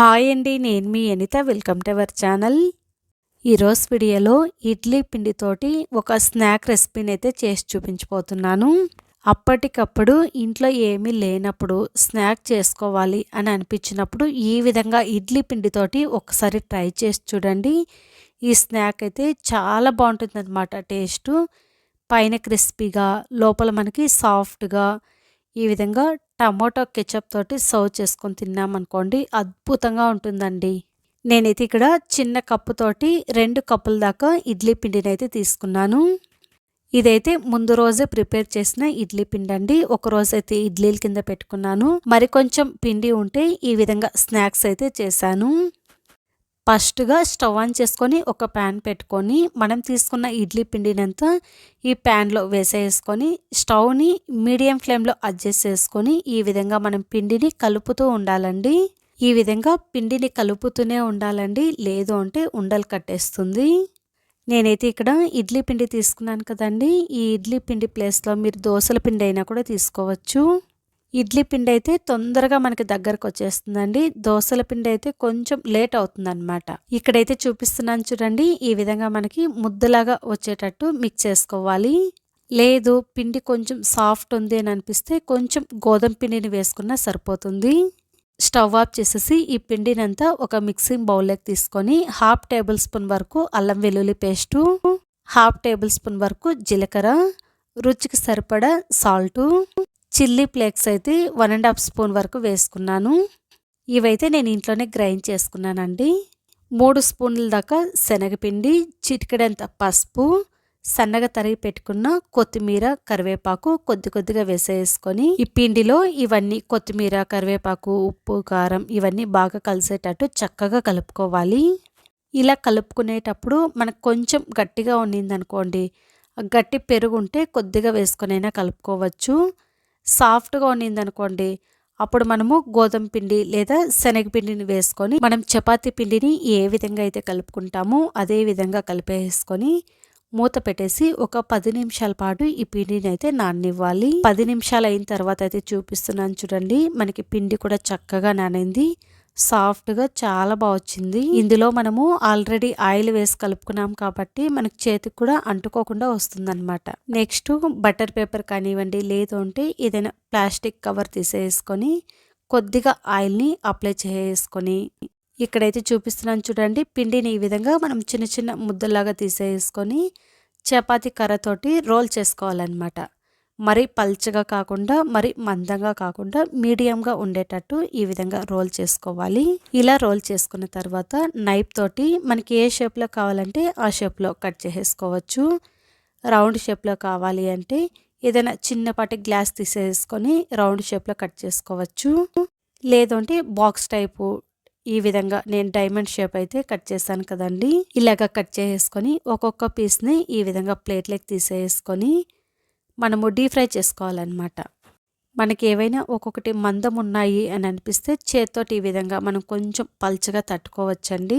Hi అండి నేను మీ Anitha. Welcome to our channel ఈరోజు వీడియోలో ఇడ్లీ పిండితోటి ఒక స్నాక్ రెసిపీని అయితే చేసి చూపించబోతున్నాను. అప్పటికప్పుడు ఇంట్లో ఏమీ లేనప్పుడు స్నాక్ చేసుకోవాలి అని అనిపించినప్పుడు ఈ విధంగా ఇడ్లీ పిండితోటి ఒకసారి ట్రై చేసి చూడండి. ఈ స్నాక్ అయితే చాలా బాగుంటుంది అనమాట టేస్ట్ పైన క్రిస్పీగా లోపల మనకి సాఫ్ట్గా ఈ విధంగా టమాటో కెచప్ తోటి సర్వ్ చేసుకొని తిన్నామనుకోండి అద్భుతంగా ఉంటుందండి. నేనైతే ఇక్కడ చిన్న కప్పుతోటి రెండు కప్పుల దాకా ఇడ్లీ పిండిని అయితే తీసుకున్నాను. ఇదైతే ముందు రోజే ప్రిపేర్ చేసిన ఇడ్లీ పిండి అండి ఒక రోజు అయితే ఇడ్లీల కింద పెట్టుకున్నాను. మరి కొంచెం పిండి ఉంటే ఈ విధంగా స్నాక్స్ అయితే చేశాను. ఫస్ట్గా స్టవ్ ఆన్ చేసుకొని ఒక ప్యాన్ పెట్టుకొని మనం తీసుకున్న ఇడ్లీ పిండినంతా ఈ ప్యాన్లో వేసేసుకొని స్టవ్ని మీడియం ఫ్లేమ్లో అడ్జస్ట్ చేసుకొని ఈ విధంగా మనం పిండిని కలుపుతూ ఉండాలండి. ఈ విధంగా పిండిని కలుపుతూనే ఉండాలండి. లేదు అంటే ఉండలు కట్టేస్తుంది. నేనైతే ఇక్కడ ఇడ్లీ పిండి తీసుకున్నాను కదండి. ఈ ఇడ్లీ పిండి ప్లేస్లో మీరు దోశల పిండి అయినా కూడా తీసుకోవచ్చు. ఇడ్లీ పిండి అయితే తొందరగా మనకి దగ్గరకు వచ్చేస్తుందండి దోశల పిండి అయితే కొంచెం లేట్ అవుతుంది అనమాట ఇక్కడైతే చూపిస్తున్నాను చూడండి ఈ విధంగా మనకి ముద్దలాగా వచ్చేటట్టు మిక్స్ చేసుకోవాలి. లేదు పిండి కొంచెం సాఫ్ట్ ఉంది అని అనిపిస్తే కొంచెం గోధుమ పిండిని వేసుకున్నా సరిపోతుంది. స్టవ్ ఆఫ్ చేసేసి ఈ పిండినంతా ఒక మిక్సింగ్ బౌల్లోకి తీసుకొని హాఫ్ టేబుల్ స్పూన్ వరకు అల్లం వెల్లుల్లి పేస్టు హాఫ్ టేబుల్ స్పూన్ వరకు జీలకర్ర రుచికి సరిపడా సాల్టు చిల్లీ ఫ్లేక్స్ అయితే వన్ అండ్ హాఫ్ స్పూన్ వరకు వేసుకున్నాను. ఇవైతే నేను ఇంట్లోనే గ్రైండ్ చేసుకున్నానండి. మూడు స్పూన్ల దాకా శనగపిండి చిటికెడంత పసుపు సన్నగా తరిగి పెట్టుకున్న కొత్తిమీర కరివేపాకు కొద్ది కొద్దిగా వేసేసుకొని ఈ పిండిలో ఇవన్నీ కొత్తిమీర కరివేపాకు ఉప్పు కారం ఇవన్నీ బాగా కలిసేటట్టు చక్కగా కలుపుకోవాలి. ఇలా కలుపుకునేటప్పుడు మనకు కొంచెం గట్టిగా ఉండింది అనుకోండి గట్టి పెరుగు ఉంటే కొద్దిగా వేసుకొనైనా కలుపుకోవచ్చు. సాఫ్ట్గా ఉన్నింది అనుకోండి అప్పుడు మనము గోధుమ పిండి లేదా శనగపిండిని వేసుకొని మనం చపాతీ పిండిని ఏ విధంగా అయితే కలుపుకుంటామో అదే విధంగా కలిపేసుకొని మూత పెట్టేసి ఒక పది నిమిషాల పాటు ఈ పిండిని అయితే నాననివ్వాలి. పది నిమిషాలు అయిన తర్వాత అయితే చూపిస్తున్నాను చూడండి మనకి పిండి కూడా చక్కగా నానింది. సాఫ్ట్గా చాలా బాగా వచ్చింది. ఇందులో మనము ఆల్రెడీ ఆయిల్ వేసి కలుపుకున్నాం కాబట్టి మనకు చేతికి కూడా అంటుకోకుండా వస్తుందన్నమాట. నెక్స్ట్ బటర్ పేపర్ కానివ్వండి లేదు అంటే ఏదైనా ప్లాస్టిక్ కవర్ తీసేసుకొని కొద్దిగా ఆయిల్ని అప్లై చేసుకొని ఇక్కడైతే చూపిస్తున్నాను చూడండి. పిండిని ఈ విధంగా మనం చిన్న చిన్న ముద్దలాగా తీసేసుకొని చపాతీ కర్రతోటి రోల్ చేసుకోవాలన్నమాట. మరి పల్చగా కాకుండా మరి మందంగా కాకుండా మీడియంగా ఉండేటట్టు ఈ విధంగా రోల్ చేసుకోవాలి. ఇలా రోల్ చేసుకున్న తర్వాత నైఫ్ తోటి మనకి ఏ షేప్లో కావాలంటే ఆ షేప్లో కట్ చేసేసుకోవచ్చు. రౌండ్ షేప్లో కావాలి అంటే ఏదైనా చిన్నపాటి గ్లాస్ తీసేసుకొని రౌండ్ షేప్లో కట్ చేసుకోవచ్చు. లేదంటే బాక్స్ టైపు ఈ విధంగా నేను డైమండ్ షేప్ అయితే కట్ చేశాను కదండి. ఇలాగ కట్ చేసేసుకొని ఒక్కొక్క పీస్ని ఈ విధంగా ప్లేట్లోకి తీసేసుకొని మనము డీప్ ఫ్రై చేసుకోవాలన్నమాట. మనకి ఏవైనా ఒక్కొక్కటి మందం ఉన్నాయి అని అనిపిస్తే చేత్తోటి ఈ విధంగా మనం కొంచెం పల్చగా తట్టుకోవచ్చండి.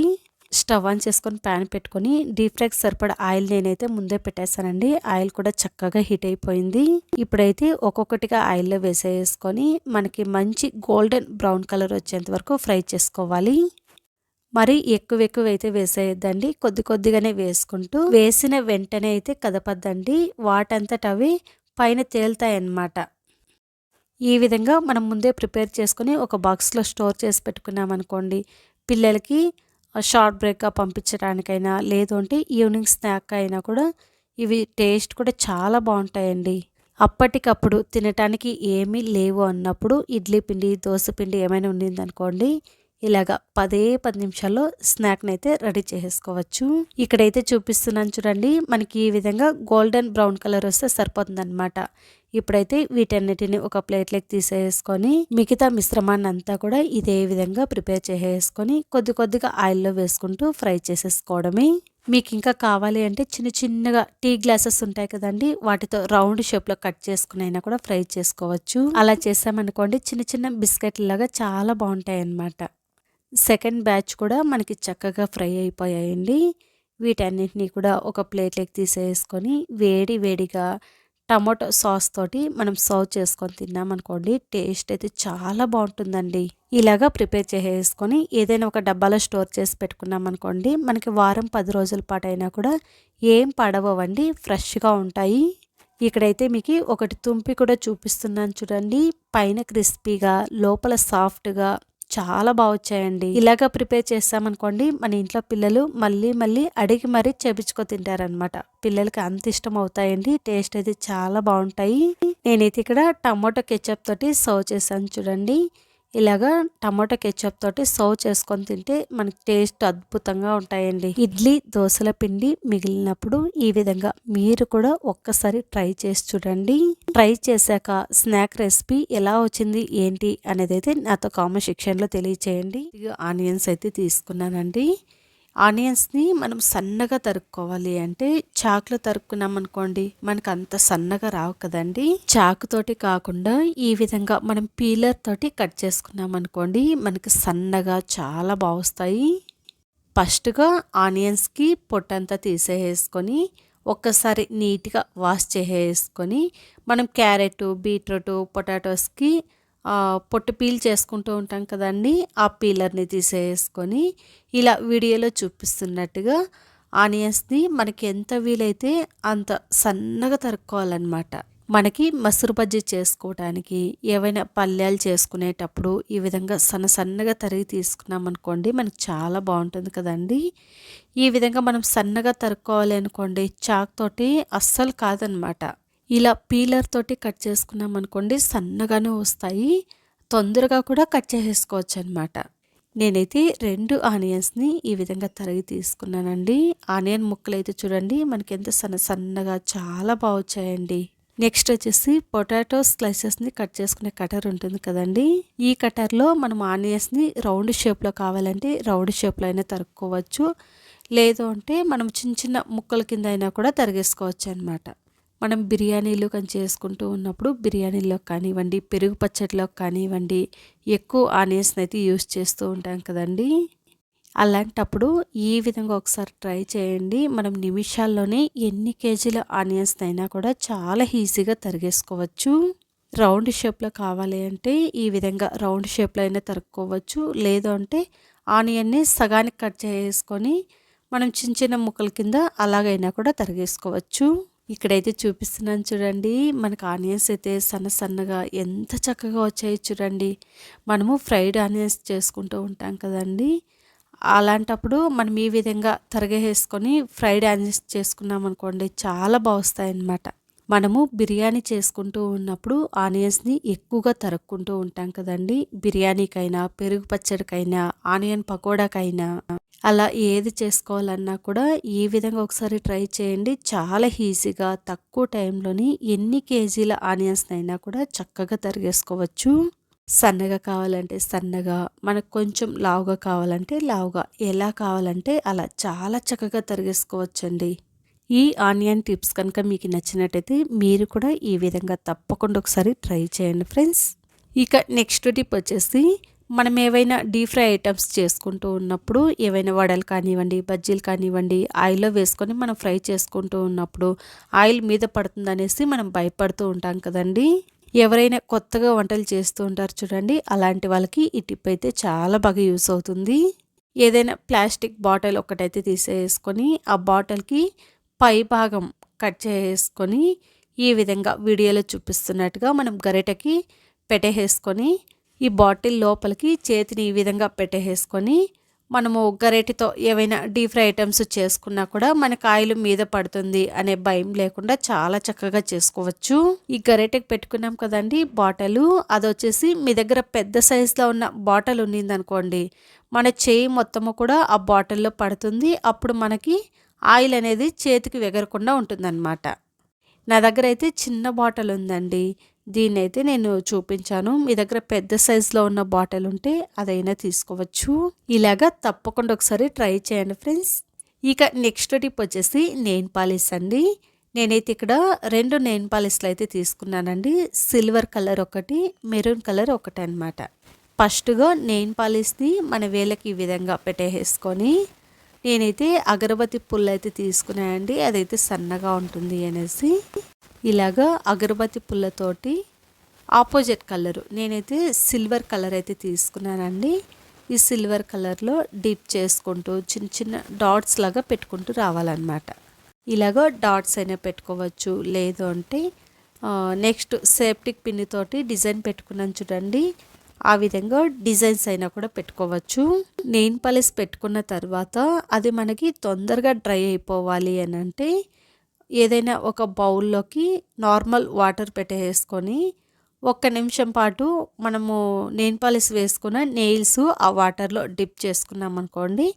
స్టవ్ ఆన్ చేసుకొని ప్యాన్ పెట్టుకొని డీప్ ఫ్రైకి సరిపడా ఆయిల్ నేనైతే ముందే పెట్టేశానండి. ఆయిల్ కూడా చక్కగా హీట్ అయిపోయింది. ఇప్పుడైతే ఒక్కొక్కటిగా ఆయిల్లో వేసేసుకొని మనకి మంచి గోల్డెన్ బ్రౌన్ కలర్ వచ్చేంత వరకు ఫ్రై చేసుకోవాలి. మరి ఎక్కువ ఎక్కువ అయితే వేసేయద్దండి. కొద్ది కొద్దిగానే వేసుకుంటూ వేసిన వెంటనే అయితే కదపద్దండి. వాటంతట అవి పైన తేలుతాయి అన్నమాట ఈ విధంగా మనం ముందే ప్రిపేర్ చేసుకుని ఒక బాక్స్లో స్టోర్ చేసి పెట్టుకున్నాం అనుకోండి పిల్లలకి షార్ట్ బ్రేక్గా పంపించడానికైనా లేదు అంటే ఈవినింగ్ స్నాక్ అయినా కూడా ఇవి టేస్ట్ కూడా చాలా బాగుంటాయండి. అప్పటికప్పుడు తినటానికి ఏమీ లేవు అన్నప్పుడు ఇడ్లీ పిండి దోశ పిండి ఏమైనా ఉండిందనుకోండి ఇలాగా పదే పది నిమిషాల్లో స్నాక్ని అయితే రెడీ చేసేసుకోవచ్చు. ఇక్కడైతే చూపిస్తున్నాను చూడండి మనకి ఈ విధంగా గోల్డెన్ బ్రౌన్ కలర్ వస్తే సరిపోతుందనమాట ఇప్పుడైతే వీటన్నిటిని ఒక ప్లేట్లోకి తీసేసుకొని మిగతా మిశ్రమాన్ని అంతా కూడా ఇదే విధంగా ప్రిపేర్ చేసేసుకొని కొద్ది కొద్దిగా ఆయిల్లో వేసుకుంటూ ఫ్రై చేసేసుకోవడమే. మీకు ఇంకా కావాలి అంటే చిన్న చిన్నగా టీ గ్లాసెస్ ఉంటాయి కదండి వాటితో రౌండ్ షేప్లో కట్ చేసుకుని అయినా కూడా ఫ్రై చేసుకోవచ్చు. అలా చేసామనుకోండి చిన్న చిన్న బిస్కెట్ లాగా చాలా బాగుంటాయి అన్నమాట సెకండ్ బ్యాచ్ కూడా మనకి చక్కగా ఫ్రై అయిపోయాయండి. వీటన్నిటిని కూడా ఒక ప్లేట్లోకి తీసేసుకొని వేడి వేడిగా టమాటో సాస్ తోటి మనం సర్వ్ చేసుకొని తిన్నామనుకోండి టేస్ట్ అయితే చాలా బాగుంటుందండి. ఇలాగా ప్రిపేర్ చేసేసుకొని ఏదైనా ఒక డబ్బాలో స్టోర్ చేసి పెట్టుకున్నాం అనుకోండి మనకి వారం పది రోజుల పాటు అయినా కూడా ఏం పడవండి ఫ్రెష్గా ఉంటాయి. ఇక్కడైతే మీకు ఒకటి తుంపి కూడా చూపిస్తున్నాను చూడండి పైన క్రిస్పీగా లోపల సాఫ్ట్గా చాలా బాగా వచ్చాయండి. ఇలాగ ప్రిపేర్ చేస్తామనుకోండి మన ఇంట్లో పిల్లలు మళ్ళీ మళ్ళీ అడిగి మరీ చేపించుకో తింటారనమాట పిల్లలకి అంత ఇష్టం అవుతాయండి. టేస్ట్ అయితే చాలా బాగుంటాయి. నేనైతే ఇక్కడ టమాటో కెచప్ తోటి సర్వ్ చేశాను చూడండి. ఇలాగా టమాటో కెచప్ తోటి సర్వ్ చేసుకొని తింటే మనకి టేస్ట్ అద్భుతంగా ఉంటాయండి. ఇడ్లీ దోశల పిండి మిగిలినప్పుడు ఈ విధంగా మీరు కూడా ఒక్కసారి ట్రై చేసి చూడండి. ట్రై చేశాక స్నాక్ రెసిపీ ఎలా వచ్చింది ఏంటి అనేది అయితే నాతో కామెంట్ సెక్షన్లో తెలియచేయండి. ఆనియన్స్ అయితే తీసుకున్నానండి. ఆనియన్స్ని మనం సన్నగా తరుక్కోవాలి. అంటే చాకులో తరుక్కున్నాం అనుకోండి మనకు అంత సన్నగా రావు కదండి. చాకుతోటి కాకుండా ఈ విధంగా మనం పీలర్ తోటి కట్ చేసుకున్నాం అనుకోండి మనకి సన్నగా చాలా బాగుస్తాయి. ఫస్ట్గా ఆనియన్స్కి పొట్టంతా తీసేసుకొని ఒక్కసారి నీట్గా వాష్ చేసేసుకొని మనం క్యారెట్ బీట్రూట్ పొటాటోస్కి పొట్టు పీల్ చేసుకుంటూ ఉంటాం కదండి ఆ పీలర్ని తీసేసుకొని ఇలా వీడియోలో చూపిస్తున్నట్టుగా ఆనియన్స్ని మనకి ఎంత వీలైతే అంత సన్నగా తరుక్కోవాలన్నమాట. మనకి మసురు బజ్జీ చేసుకోవడానికి ఏవైనా పల్లెలు చేసుకునేటప్పుడు ఈ విధంగా సన్న సన్నగా తరిగి తీసుకున్నాం అనుకోండి మనకి చాలా బాగుంటుంది కదండి. ఈ విధంగా మనం సన్నగా తరుక్కోవాలి అనుకోండి చాక్ తోటి అస్సలు కాదనమాట ఇలా పీలర్ తోటి కట్ చేసుకున్నాం అనుకోండి సన్నగానే వస్తాయి. తొందరగా కూడా కట్ చేసేసుకోవచ్చు అనమాట నేనైతే రెండు ఆనియన్స్ని ఈ విధంగా తరిగి తీసుకున్నానండి. ఆనియన్ ముక్కలు అయితే చూడండి మనకి ఎంత సన్న సన్నగా చాలా బాగా వచ్చాయండి నెక్స్ట్ వచ్చేసి పొటాటో స్లైసెస్ని కట్ చేసుకునే కటర్ ఉంటుంది కదండి. ఈ కటర్లో మనం ఆనియన్స్ని రౌండ్ షేప్లో కావాలంటే రౌండ్ షేప్లో అయినా తరుక్కోవచ్చు. లేదు అంటే మనం చిన్న చిన్న ముక్కల కింద అయినా కూడా తరిగేసుకోవచ్చు అనమాట మనం బిర్యానీలు కానీ చేసుకుంటూ ఉన్నప్పుడు బిర్యానీలో కానివ్వండి పెరుగు పచ్చడిలో కానివ్వండి ఎక్కువ ఆనియన్స్ని అయితే యూస్ చేస్తూ ఉంటాం కదండి. అలాంటప్పుడు ఈ విధంగా ఒకసారి ట్రై చేయండి. మనం నిమిషాల్లోనే ఎన్ని కేజీల ఆనియన్స్ అయినా కూడా చాలా ఈజీగా తరిగేసుకోవచ్చు. రౌండ్ షేప్లో కావాలి అంటే ఈ విధంగా రౌండ్ షేప్లో అయినా తరుక్కోవచ్చు. లేదు అంటే ఆనియన్ని సగానికి కట్ చేసుకొని మనం చిన్న చిన్న ముక్కల కింద అలాగైనా కూడా తరిగేసుకోవచ్చు. ఇక్కడైతే చూపిస్తున్నాను చూడండి. మనకు ఆనియన్స్ అయితే సన్న సన్నగా ఎంత చక్కగా వచ్చాయి చూడండి. మనము ఫ్రైడ్ ఆనియన్స్ చేసుకుంటూ ఉంటాం కదండి. అలాంటప్పుడు మనం ఈ విధంగా తరగేసుకొని ఫ్రైడ్ ఆనియన్స్ చేసుకున్నాం అనుకోండి చాలా బాగుస్తాయి అన్నమాట మనము బిర్యానీ చేసుకుంటూ ఉన్నప్పుడు ఆనియన్స్ని ఎక్కువగా తరుక్కుంటూ ఉంటాం కదండి. బిర్యానీకైనా పెరుగు పచ్చడికైనా ఆనియన్ పకోడాకైనా అలా ఏది చేసుకోవాలన్నా కూడా ఈ విధంగా ఒకసారి ట్రై చేయండి. చాలా ఈజీగా తక్కువ టైంలోని ఎన్ని కేజీల ఆనియన్స్ని అయినా కూడా చక్కగా తరిగేసుకోవచ్చు. సన్నగా కావాలంటే సన్నగా మనకు కొంచెం లావుగా కావాలంటే లావుగా ఎలా కావాలంటే అలా చాలా చక్కగా తరిగేసుకోవచ్చండి. ఈ ఆనియన్ టిప్స్ కనుక మీకు నచ్చినట్టయితే మీరు కూడా ఈ విధంగా తప్పకుండా ఒకసారి ట్రై చేయండి ఫ్రెండ్స్. ఇక నెక్స్ట్ టిప్ వచ్చేసి మనం ఏవైనా డీప్ ఫ్రై ఐటమ్స్ చేసుకుంటూ ఉన్నప్పుడు ఏవైనా వడలు కానివ్వండి బజ్జీలు కానివ్వండి ఆయిల్లో వేసుకొని మనం ఫ్రై చేసుకుంటూ ఉన్నప్పుడు ఆయిల్ మీద పడుతుందనేసి మనం భయపడుతూ ఉంటాం కదండి. ఎవరైనా కొత్తగా వంటలు చేస్తూ ఉంటారు చూడండి అలాంటి వాళ్ళకి ఈ టిప్ అయితే చాలా బాగా యూస్ అవుతుంది. ఏదైనా ప్లాస్టిక్ బాటిల్ ఒకటైతే తీసేసుకొని ఆ బాటిల్కి పై భాగం కట్ చేసుకొని ఈ విధంగా వీడియోలో చూపిస్తున్నట్టుగా మనం గరిటకి పెట్టేసుకొని ఈ బాటిల్ లోపలికి చేతిని ఈ విధంగా పెట్టేసుకొని మనము గరేటితో ఏవైనా డీప్ ఫ్రై ఐటమ్స్ చేసుకున్నా కూడా మనకు ఆయిల్ మీద పడుతుంది అనే భయం లేకుండా చాలా చక్కగా చేసుకోవచ్చు. ఈ గరేటకి పెట్టుకున్నాం కదండి బాటలు. అది వచ్చేసి మీ దగ్గర పెద్ద సైజులో ఉన్న బాటిల్ ఉండింది అనుకోండి మన చేయి మొత్తము కూడా ఆ బాటిల్లో పడుతుంది. అప్పుడు మనకి ఆయిల్ అనేది చేతికి వెగరకుండా ఉంటుందన్నమాట. నా దగ్గర అయితే చిన్న బాటిల్ ఉందండి. దీన్ని అయితే నేను చూపించాను. మీ దగ్గర పెద్ద సైజులో ఉన్న బాటిల్ ఉంటే అదైనా తీసుకోవచ్చు. ఇలాగా తప్పకుండా ఒకసారి ట్రై చేయండి ఫ్రెండ్స్. ఇక నెక్స్ట్ టిప్ వచ్చేసి నెయిన్ పాలిస్ అండి. నేనైతే ఇక్కడ రెండు నెయిన్ పాలిస్లు అయితే తీసుకున్నానండి. సిల్వర్ కలర్ ఒకటి మెరూన్ కలర్ ఒకటి అనమాట ఫస్ట్గా నెయిన్ పాలిస్ని మన వేలకి ఈ విధంగా పెట్టేసుకొని నేనైతే అగరబత్తి పుల్ల అయితే తీసుకున్నానండి. అదైతే సన్నగా ఉంటుంది అనేసి. ఇలాగా అగరబత్తి పుల్లతోటి ఆపోజిట్ కలర్. నేనైతే సిల్వర్ కలర్ అయితే తీసుకున్నానండి. ఈ సిల్వర్ కలర్లో డిప్ చేసుకుంటూ చిన్న చిన్న డాట్స్ లాగా పెట్టుకుంటూ రావాలన్నమాట. ఇలాగ డాట్స్ అయినా పెట్టుకోవచ్చు. లేదు అంటే నెక్స్ట్ సేఫ్టిక్ పిన్నితోటి డిజైన్ పెట్టుకున్నాను చూడండి. ఆ విధంగా డిజైన్స్ అయినా కూడా పెట్టుకోవచ్చు. నెయిన్ పాలిస్ పెట్టుకున్న తర్వాత అది మనకి తొందరగా డ్రై అయిపోవాలి అని అంటే ఏదైనా ఒక బౌల్లోకి నార్మల్ వాటర్ పెట్టేసుకొని ఒక్క నిమిషం పాటు మనము నెయిన్ పాలిస్ వేసుకున్న నెయిల్స్ ఆ వాటర్లో డిప్ చేసుకున్నాం అనుకోండి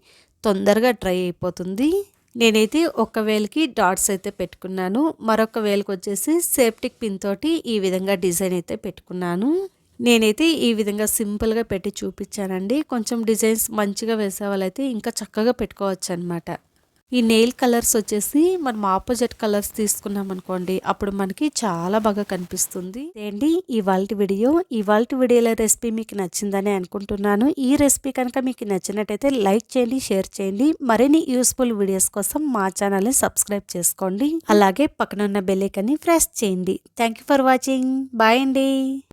తొందరగా డ్రై అయిపోతుంది. నేనైతే ఒక వేలకి డాట్స్ అయితే పెట్టుకున్నాను. మరొక వేలకు వచ్చేసి సేఫ్టిక్ పిన్ తోటి ఈ విధంగా డిజైన్ అయితే పెట్టుకున్నాను. నేనైతే ఈ విధంగా సింపుల్గా పెట్టి చూపించానండి. కొంచెం డిజైన్స్ మంచిగా వేసే వాళ్ళైతే ఇంకా చక్కగా పెట్టుకోవచ్చు అనమాట ఈ నెయిల్ కలర్స్ వచ్చేసి మనం ఆపోజిట్ కలర్స్ తీసుకున్నాం అనుకోండి అప్పుడు మనకి చాలా బాగా కనిపిస్తుంది. ఏంటి ఇవాళ వీడియో. ఇవాళ వీడియోలో రెసిపీ మీకు నచ్చిందని అనుకుంటున్నాను. ఈ రెసిపీ కనుక మీకు నచ్చినట్టయితే లైక్ చేయండి షేర్ చేయండి. మరిన్ని యూస్ఫుల్ వీడియోస్ కోసం మా ఛానల్ని సబ్స్క్రైబ్ చేసుకోండి. అలాగే పక్కన ఉన్న బెల్లైకన్ని ప్రెస్ చేయండి. Thank for watching. బాయ్ అండి.